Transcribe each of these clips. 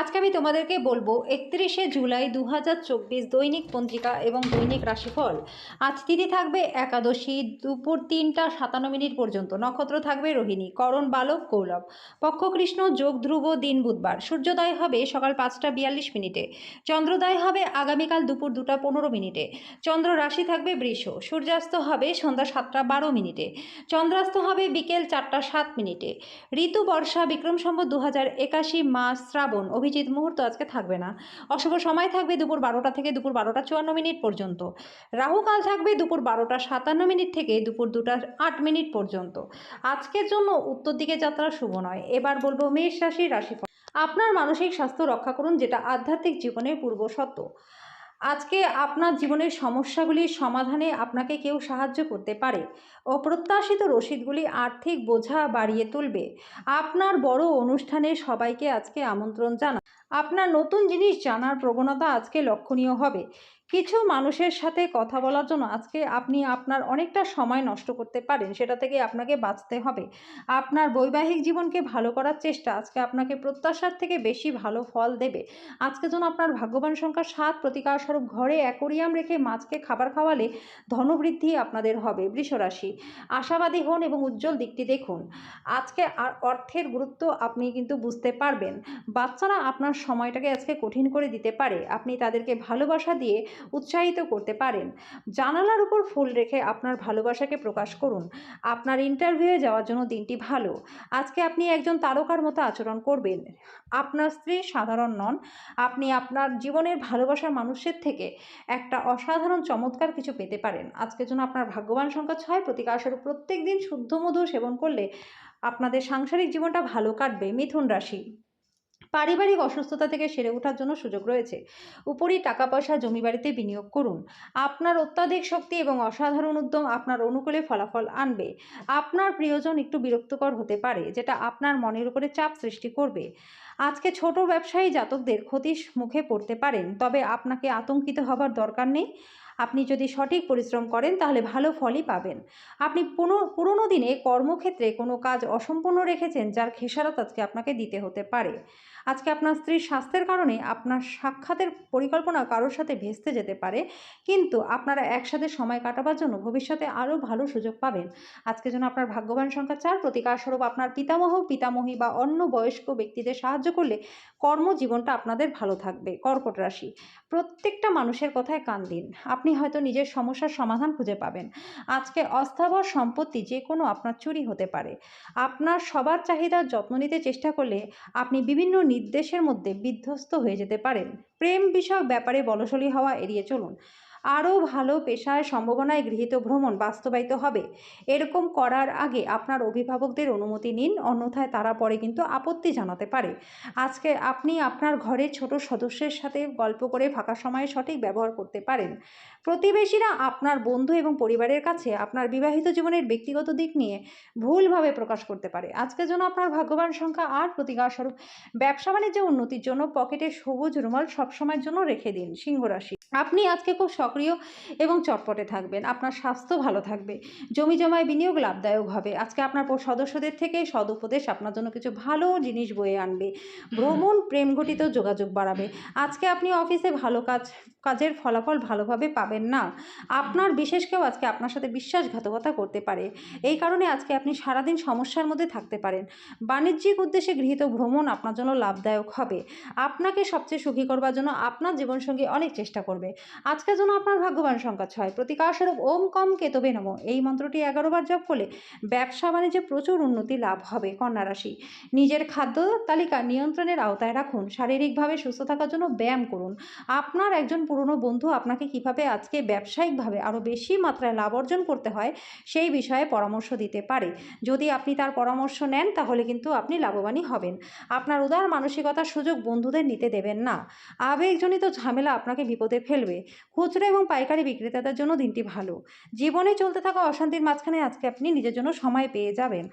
আজকে আমি তোমাদেরকে বলব একত্রিশে জুলাই দু হাজার চব্বিশ দৈনিক পত্রিকা এবং দৈনিক রাশিফল। আজ তিথি থাকবে একাদশী, দুপুর তিনটা সাতান্ন মিনিট পর্যন্ত। নক্ষত্র থাকবে রোহিণী, করণ, বালক কৌলভ পক্ষ কৃষ্ণ যোগ, ধ্রুব, দিন, বুধবার। সূর্যোদয় হবে সকাল পাঁচটা বিয়াল্লিশ মিনিটে। চন্দ্রোদয় হবে আগামীকাল দুপুর দুটা পনেরো মিনিটে। চন্দ্র রাশি থাকবে বৃষ। সূর্যাস্ত হবে সন্ধ্যা সাতটা বারো মিনিটে। চন্দ্রাস্ত হবে বিকেল চারটা সাত মিনিটে। ঋতু, বর্ষা বিক্রম সম্বত দু মাস শ্রাবণ। অভিজিৎ মুহূর্ত আজকে থাকবে না। অশুভ সময় থাকবে দুপুর বারোটা থেকে দুপুর বারোটা চুয়ান্ন মিনিট পর্যন্ত। রাহুকাল থাকবে দুপুর বারোটা সাতান্ন মিনিট থেকে দুপুর দুটা আট মিনিট পর্যন্ত। আজকের জন্য উত্তর দিকে যাত্রা শুভ নয়। এবার বলব মেষ রাশির রাশিফল। আপনার মানসিক স্বাস্থ্য রক্ষা করুন, যেটা আধ্যাত্মিক জীবনের পূর্বশর্ত আজকে আপনার জীবনের সমস্যাগুলির সমাধানে আপনাকে কেউ সাহায্য করতে পারে। অপ্রত্যাশিত রসিদগুলি আর্থিক বোঝা বাড়িয়ে তুলবে। আপনার বড় অনুষ্ঠানে সবাইকে আজকে আমন্ত্রণ জানা আপনার নতুন জিনিস জানার প্রবণতা আজকে লক্ষণীয় হবে। কিছু মানুষের সাথে কথা বলার জন্য আজকে আপনি আপনার অনেকটা সময় নষ্ট করতে পারেন, সেটা থেকে আপনাকে বাঁচতে হবে। আপনার বৈবাহিক জীবনকে ভালো করার চেষ্টা আজকে আপনাকে প্রত্যাশার থেকে বেশি ভালো ফল দেবে। আজকে যেন আপনার ভাগ্যবান সংখ্যা সাত প্রতিকার স্বরূপ ঘরে অ্যাকোরিয়াম রেখে মাছকে খাবার খাওয়ালে ধনবৃদ্ধি আপনাদের হবে, বৃষরাশি। আশাবাদী হন এবং উজ্জ্বল দিকটি দেখুন। আজকে আর অর্থের গুরুত্ব আপনি কিন্তু বুঝতে পারবেন। বাচ্চারা আপনার সময়টাকে আজকে কঠিন করে দিতে পারে। আপনি তাদেরকে ভালোবাসা দিয়ে উৎসাহিত করতে পারেন। জানালার উপর ফুল রেখে আপনার ভালোবাসাকে প্রকাশ করুন। আপনার ইন্টারভিউয়ে যাওয়ার জন্য দিনটি ভালো। আজকে আপনি একজন তারকার মতো আচরণ করবেন। আপনার স্ত্রী সাধারণ নন। আপনি আপনার জীবনের ভালোবাসার মানুষের থেকে একটা অসাধারণ, চমৎকার কিছু পেতে পারেন। আজকের জন্য আপনার ভাগ্যবান সংখ্যা ছয়। প্রতিকারস্বরূপ প্রত্যেক দিন শুদ্ধ মধু সেবন করলে আপনাদের সাংসারিক জীবনটা ভালো কাটবে। মিথুন রাশি। পারিবারিক অসুস্থতা থেকে সেরে ওঠার জন্য সুযোগ রয়েছে। উপরই টাকা পয়সা জমি বাড়িতে বিনিয়োগ করুন। আপনার অত্যাধিক শক্তি এবং অসাধারণ উদ্যম আপনার অনুকূলে ফলাফল আনবে। আপনার প্রিয়জন একটু বিরক্তকর হতে পারে, যেটা আপনার মনের উপরে চাপ সৃষ্টি করবে। আজকে ছোট ব্যবসায়ী জাতকদের ক্ষতির মুখে পড়তে পারেন, তবে আপনাকে আতঙ্কিত হবার দরকার নেই। আপনি যদি সঠিক পরিশ্রম করেন, তাহলে ভালো ফলই পাবেন। আপনি পুনো, পুরনো দিনে কর্মক্ষেত্রে কোনো কাজ অসম্পূর্ণ রেখেছেন, যার খেসারত আজকে আপনাকে দিতে হতে পারে। আজকে আপনার স্ত্রীর স্বাস্থ্যের কারণে আপনার সাক্ষাতের পরিকল্পনা কারোর সাথে ভেস্তে যেতে পারে, কিন্তু আপনারা একসাথে সময় কাটাবার জন্য ভবিষ্যতে আরও ভালো সুযোগ পাবেন। আজকে যেন আপনার ভাগ্যবান সংখ্যা চার, প্রতিকারস্বরূপ আপনার পিতামহ, পিতামহী বা অন্য বয়স্ক ব্যক্তিদের সাহায্য করলে কর্মজীবনটা আপনাদের ভালো থাকবে, কর্কট রাশি। প্রত্যেকটা মানুষের কথায় কান দিন। আপনি হয়তো নিজের সমস্যার সমাধান খুঁজে পাবেন। আজকে অস্থাবর সম্পত্তি যে কোনো আপনার চুরি হতে পারে। আপনার সবার চাহিদার যত্ন নিতে চেষ্টা করলে আপনি বিভিন্ন নির্দেশের মধ্যে বিধ্বস্ত হয়ে যেতে পারেন। প্রেম বিষয়ক ব্যাপারে বলসলি হওয়া এড়িয়ে চলুন। আরও ভালো পেশায় সম্ভাবনায় গৃহীত ভ্রমণ বাস্তবায়িত হবে। এরকম করার আগে আপনার অভিভাবকদের অনুমতি নিন, অন্যথায় তারা পরে কিন্তু আপত্তি জানাতে পারে। আজকে আপনি আপনার ঘরের ছোট সদস্যের সাথে গল্প করে ফাঁকা সময়ে সঠিক ব্যবহার করতে পারেন। প্রতিবেশীরা আপনার বন্ধু এবং পরিবারের কাছে আপনার বিবাহিত জীবনের ব্যক্তিগত দিক নিয়ে ভুলভাবে প্রকাশ করতে পারে। আজকের জন্য আপনার ভাগ্যবান সংখ্যা আর প্রতিকার স্বরূপ ব্যবসা বাণিজ্য উন্নতির জন্য পকেটে সবুজ রুমাল সবসময়ের জন্য রেখে দিন, সিংহ রাশি। আপনি আজকে খুব সক্রিয় এবং চটপটে থাকবেন। আপনার স্বাস্থ্য ভালো থাকবে। জমি জমায় বিনিয়োগ লাভদায়ক হবে। আজকে আপনার সদস্যদের থেকে সদুপদেশ আপনার জন্য কিছু ভালো জিনিস বয়ে আনবে। ভ্রমণ প্রেম ঘটিত যোগাযোগ বাড়াবে। আজকে আপনি অফিসে ভালো কাজ কাজের ফলাফল ভালোভাবে পাবেন না। আপনার বিশেষ কেউ আজকে আপনার সাথে বিশ্বাসঘাতকতা করতে পারে। এই কারণে আজকে আপনি সারাদিন সমস্যার মধ্যে থাকতে পারেন। বাণিজ্যিক উদ্দেশ্যে গৃহীত ভ্রমণ আপনার জন্য লাভদায়ক হবে। আপনাকে সবচেয়ে সুখী করবার জন্য আপনার জীবনসঙ্গী অনেক চেষ্টা করবে। আজকের জন্য আপনার ভাগ্যবান সংখ্যা ছয়। প্রতিকারস্বরূপ ওম কম কেতবে নম। এই মন্ত্রটি এগারো বার জপ করলে ব্যবসা বাণিজ্যে প্রচুর উন্নতি লাভ হবে কন্যা রাশি। নিজের খাদ্য তালিকা নিয়ন্ত্রণের আওতায় রাখুন। শারীরিকভাবে সুস্থ থাকার জন্য ব্যায়াম করুন। আপনার একজন পুরনো বন্ধু আপনাকে কীভাবে আজকে ব্যবসায়িকভাবে আরও বেশি মাত্রায় লাভ অর্জন করতে হয় সেই বিষয়ে পরামর্শ দিতে পারে। যদি আপনি তার পরামর্শ নেন, তাহলে কিন্তু আপনি লাভবানই হবেন। আপনার উদার মানসিকতার সুযোগ বন্ধুদের নিতে দেবেন না। আবেগজনিত ঝামেলা আপনাকে বিপদে ফেলবে। খুচরে এবং পাইকারি বিক্রেতাদের জন্য দিনটি ভালো। জীবনে চলতে থাকা অশান্তির মাঝখানে আজকে আপনি নিজের জন্য সময় পেয়ে যাবেন।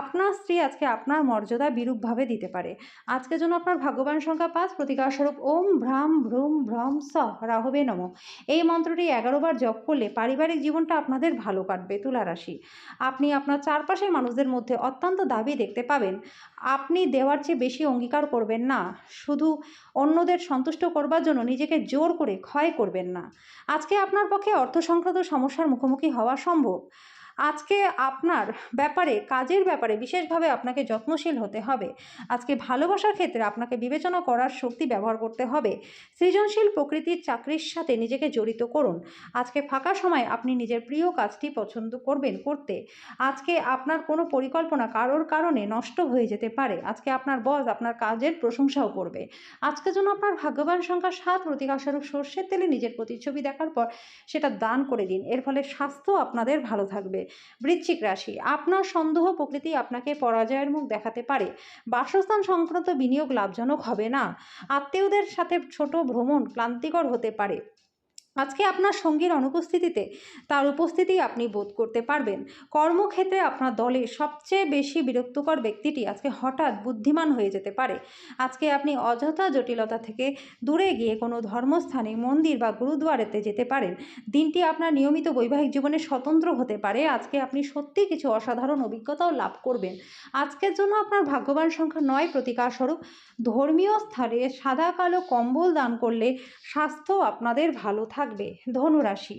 আপনার স্ত্রী আজকে আপনার মর্যাদা বিরূপভাবে দিতে পারে। আজকের জন্য আপনার ভাগ্যবান সংখ্যা পাঁচ। প্রতিকার স্বরূপ ওম ভ্রাম ভ্রুম ভ্রম স রাহবে নম। এই মন্ত্রটি এগারো বার জপ করলে পারিবারিক জীবনটা আপনাদের ভালো কাটবে তুলা রাশি। আপনি আপনার চারপাশের মানুষদের মধ্যে অত্যন্ত দাবি দেখতে পাবেন। আপনি দেওয়ার চেয়ে বেশি অঙ্গীকার করবেন না। শুধু অন্যদের সন্তুষ্ট করবার জন্য নিজেকে জোর করে ক্ষয় করবেন না। আজকে আপনার পক্ষে অর্থ সংক্রান্ত সমস্যার মুখোমুখি হওয়া সম্ভব। আজকে আপনার ব্যাপারে, কাজের ব্যাপারে বিশেষভাবে আপনাকে যত্নশীল হতে হবে। আজকে ভালোবাসার ক্ষেত্রে আপনাকে বিবেচনা করার শক্তি ব্যবহার করতে হবে। সৃজনশীল প্রকৃতির চাকরির সাথে নিজেকে জড়িত করুন। আজকে ফাঁকা সময় আপনি নিজের প্রিয় কাজটি পছন্দ করবেন করতে। আজকে আপনার কোনো পরিকল্পনা কারোর কারণে নষ্ট হয়ে যেতে পারে। আজকে আপনার বস আপনার কাজের প্রশংসাও করবে। আজকের জন্য আপনার ভাগ্যবান সংখ্যা সাত প্রতিকারস্বরূপ সর্ষের তেলে নিজের প্রতিচ্ছবি দেখার পর সেটা দান করে দিন। এর ফলে স্বাস্থ্য আপনাদের ভালো থাকবে। বৃশ্চিক রাশি। আপনার সন্দেহ প্রকৃতি আপনাকে পরাজয়ের মুখ দেখাতে পারে। বাসস্থান সংক্রান্ত বিনিয়োগ লাভজনক হবে না। আত্মীয়দের সাথে ছোট ভ্রমণ ক্লান্তিকর হতে পারে। আজকে আপনার সঙ্গীর অনুপস্থিতিতে তার উপস্থিতি আপনি বোধ করতে পারবেন। কর্মক্ষেত্রে আপনার দলে সবচেয়ে বেশি বিরক্তকর ব্যক্তিটি আজকে হঠাৎ বুদ্ধিমান হয়ে যেতে পারে। আজকে আপনি অযথা জটিলতা থেকে দূরে গিয়ে কোনো ধর্মস্থানে, মন্দির বা গুরুদুয়ারেতে যেতে পারেন। দিনটি আপনার নিয়মিত বৈবাহিক জীবনে স্বতন্ত্র হতে পারে। আজকে আপনি সত্যি কিছু অসাধারণ অভিজ্ঞতাও লাভ করবেন। আজকের জন্য আপনার ভাগ্যবান সংখ্যা নয় প্রতিকার স্বরূপ ধর্মীয় স্থানে সাদা কালো কম্বল দান করলে স্বাস্থ্য আপনাদের ভালো থাকবে, ধনুরাশি।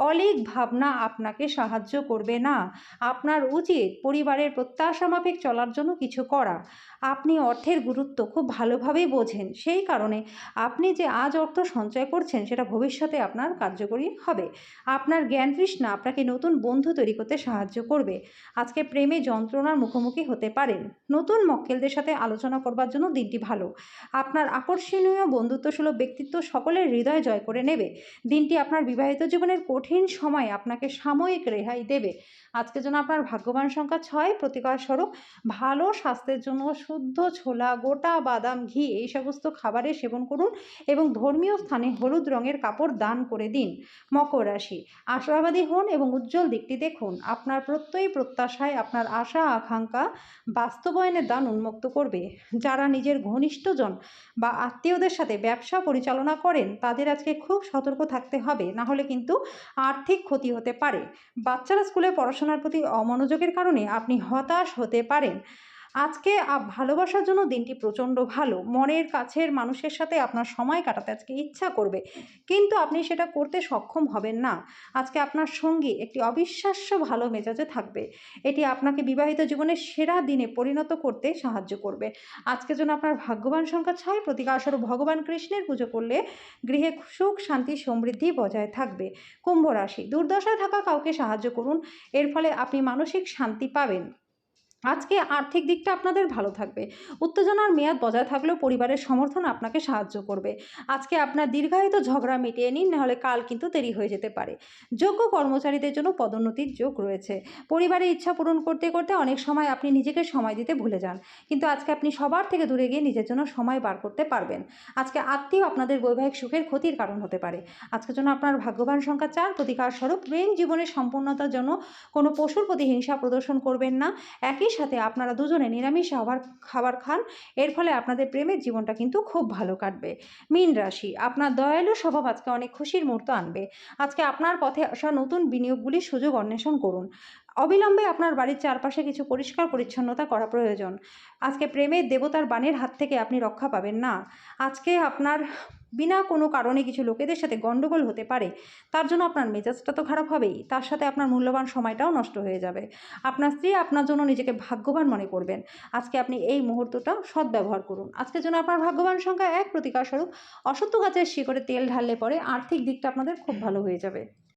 অলিক ভাবনা আপনাকে সাহায্য করবে না। আপনার উচিত পরিবারের প্রত্যাশা মাফিক চলার জন্য কিছু করা। আপনি অর্থের গুরুত্ব খুব ভালোভাবেই বোঝেন। সেই কারণে আপনি যে আজ অর্থ সঞ্চয় করছেন, সেটা ভবিষ্যতে আপনার কার্যকরী হবে। আপনার জ্ঞান তৃষ্ণা আপনাকে নতুন বন্ধু তৈরি করতে সাহায্য করবে। আজকে প্রেমে যন্ত্রণার মুখোমুখি হতে পারেন। নতুন মক্কেলদের সাথে আলোচনা করবার জন্য দিনটি ভালো। আপনার আকর্ষণীয় বন্ধুত্বসুলভ ব্যক্তিত্ব সকলের হৃদয় জয় করে নেবে। দিনটি আপনার বিবাহিত জীবনের কঠিন সময় আপনাকে সাময়িক রেহাই দেবে। আজকে জন্য আপনার ভাগ্যবান সংখ্যা ছয় প্রতিকার স্বরূপ। ভালো স্বাস্থ্যের জন্য শুদ্ধ ছোলা, গোটা বাদাম, ঘি এই সমস্ত খাবারের সেবন করুন এবং ধর্মীয় স্থানে হলুদ রঙের কাপড় দান করে দিন। মকর রাশি, আশাবাদী হন এবং উজ্জ্বল দিকটি দেখুন। আপনার প্রত্যয়ী প্রত্যাশায় আপনার আশা, আকাঙ্ক্ষা বাস্তবায়নের দান উন্মুক্ত করবে। যারা নিজের ঘনিষ্ঠজন বা আত্মীয়দের সাথে ব্যবসা পরিচালনা করেন, তাদের আজকে খুব সতর্ক থাকতে হবে। না হলে কিন্তু আর্থিক ক্ষতি হতে পারে। বাচ্চারা স্কুলে পড়াশোনার প্রতি অমনোযোগের কারণে আপনি হতাশ হতে পারেন। আজকে ভালোবাসার জন্য দিনটি প্রচণ্ড ভালো। মনের কাছের মানুষের সাথে আপনার সময় কাটাতে আজকে ইচ্ছা করবে। কিন্তু আপনি সেটা করতে সক্ষম হবেন না। আজকে আপনার সঙ্গী একটি অবিশ্বাস্য ভালো মেজাজে থাকবে। এটি আপনাকে বিবাহিত জীবনের সেরা দিনে পরিণত করতে সাহায্য করবে। আজকের জন্য আপনার ভাগ্যবান সংখ্যা ছয় প্রতিকারস্বরূপ ভগবান কৃষ্ণের পুজো করলে গৃহে সুখ, শান্তি, সমৃদ্ধি বজায় থাকবে। কুম্ভ রাশি, দুর্দশায় থাকা কাউকে সাহায্য করুন। এর ফলে আপনি মানসিক শান্তি পাবেন। আজকে আর্থিক দিকটা আপনাদের ভালো থাকবে। উত্তেজনার মেয়াদ বজায় থাকলেও পরিবারের সমর্থন আপনাকে সাহায্য করবে। আজকে আপনার দীর্ঘায়িত ঝগড়া মিটিয়ে নিন, নাহলে কাল কিন্তু দেরি হয়ে যেতে পারে। যোগ্য কর্মচারীদের জন্য পদোন্নতির যোগ রয়েছে। পরিবারের ইচ্ছা পূরণ করতে করতে অনেক সময় আপনি নিজেকে সময় দিতে ভুলে যান। কিন্তু আজকে আপনি সবার থেকে দূরে গিয়ে নিজের জন্য সময় বার করতে পারবেন। আজকে আত্মীয় আপনাদের বৈবাহিক সুখের ক্ষতির কারণ হতে পারে। আজকের জন্য আপনার ভাগ্যবান সংখ্যা চার। প্রতিকার স্বরূপ প্রেম জীবনের সম্পূর্ণতার জন্য কোনো পশুর প্রতি হিংসা প্রদর্শন করবেন না। একই সাথে আপনারা দুজনে নিরামিষ খাবার খাবার খান, এর ফলে আপনাদের প্রেমের জীবনটা কিন্তু খুব ভালো কাটবে। মীন রাশি, আপনার দয়ালু স্বভাব আজকে অনেক খুশির মুহূর্ত আনবে। আজকে আপনার পথে আসা নতুন বিনিয়োগগুলির সুযোগ অন্বেষণ করুন। অবিলম্বে আপনার বাড়ির চারপাশে কিছু পরিষ্কার পরিচ্ছন্নতা করা প্রয়োজন। আজকে প্রেমের দেবতার বাণের হাত থেকে আপনি রক্ষা পাবেন না। আজকে আপনার বিনা কোনো কারণে কিছু লোকেদের সাথে গণ্ডগোল হতে পারে, তার জন্য আপনার মেজাজটা তো খারাপ হবেই, তার সাথে আপনার মূল্যবান সময়টাও নষ্ট হয়ে যাবে। আপনার স্ত্রী আপনার জন্য নিজেকে ভাগ্যবান মনে করবেন। আজকে আপনি এই মুহূর্তটা সদ্ব্যবহার করুন। আজকের জন্য আপনার ভাগ্যবান সংখ্যা এক প্রতিকার স্বরূপ অসত্য গাছের শিকড়ে তেল ঢাললে পরে আর্থিক দিকটা আপনাদের খুব ভালো হয়ে যাবে।